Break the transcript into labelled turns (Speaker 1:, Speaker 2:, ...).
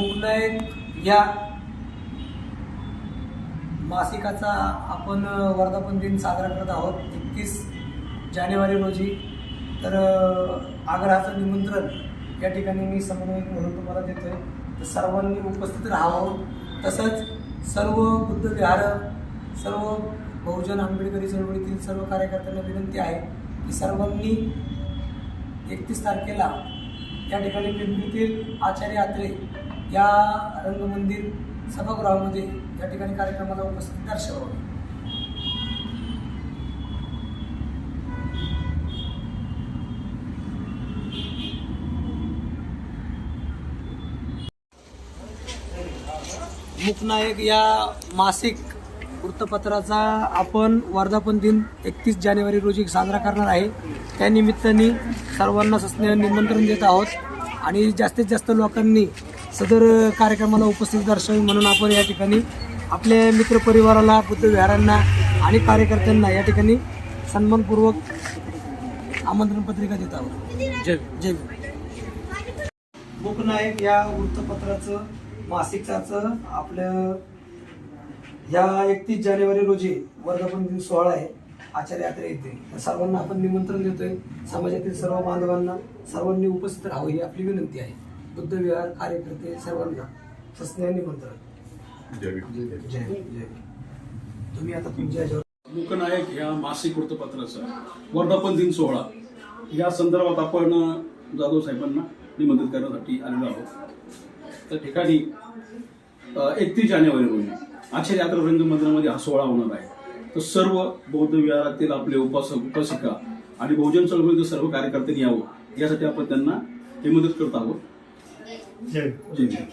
Speaker 1: मूकनायक या मासिकाचा आपण वर्धापन दिन साजरा करत आहोत. एकतीस जानेवारी रोजी. तर आग्रहाचं निमंत्रण या ठिकाणी मी समन्वयक म्हणून तुम्हाला देतो आहे तर सर्वांनी उपस्थित राहावं. तसंच सर्व बुद्ध विहार सर्व बहुजन आंबेडकरी चळवळीतील सर्व कार्यकर्त्यांना विनंती आहे की सर्वांनी एकतीस तारखेला या ठिकाणी पिंपरीतील आचार्य अत्रे या रंगमंदिर सभागृहामध्ये या ठिकाणी कार्यक्रमाला उपस्थित दर्शवावे मुकनायक या मासिक वृत्तपत्राचा आपण वर्धापन दिन एकतीस जानेवारी रोजी साजरा करणार आहे. त्यानिमित्ताने सर्वांना सस्ने निमंत्रण देत आहोत. आणि जास्तीत जास्त लोकांनी सदर कार्यक्रमाला उपस्थित दर्शवावी म्हणून आपण या ठिकाणी आपल्या मित्रपरिवाराला बुद्ध विहारांना आणि कार्यकर्त्यांना या ठिकाणी सन्मानपूर्वक आमंत्रण पत्रिका देत आहोत. जय जय भीम. मूकनायक या वृत्तपत्राचं मासिकाचं आपलं ह्या एकतीस जानेवारी रोजी वर्धापन दिन सोहळा आहे. आचार्य यात्रा येते सर्वांना आपण निमंत्रण देतोय. समाजातील सर्व बांधवांना सर्वांनी उपस्थित राहावं ही आपली विनंती आहे. बुद्ध विहार कार्यकर्ते सर्वांना सस्नेह निमंत्रण जय जय तुम्ही आता तुमच्या याच्यावर
Speaker 2: मूकनायक ह्या मासिक वृत्तपत्राचा वर्धापन दिन सोहळा. या संदर्भात आपण जाधव साहेबांना निमंत्रित करण्यासाठी आलेलो आहोत. त्या ठिकाणी एकतीस जानेवारी रोजी आचार्य यात्रा रंगमंदिरामध्ये हा सोहळा होणार आहे. तर सर्व बौद्ध विहारातील आपले उपासक उपासिका आणि बहुजन चळवळीतील सर्व कार्यकर्त्यांनी यावं. यासाठी आपण त्यांना निमंत्रित करत आहोत.
Speaker 1: जय
Speaker 2: जय भीम.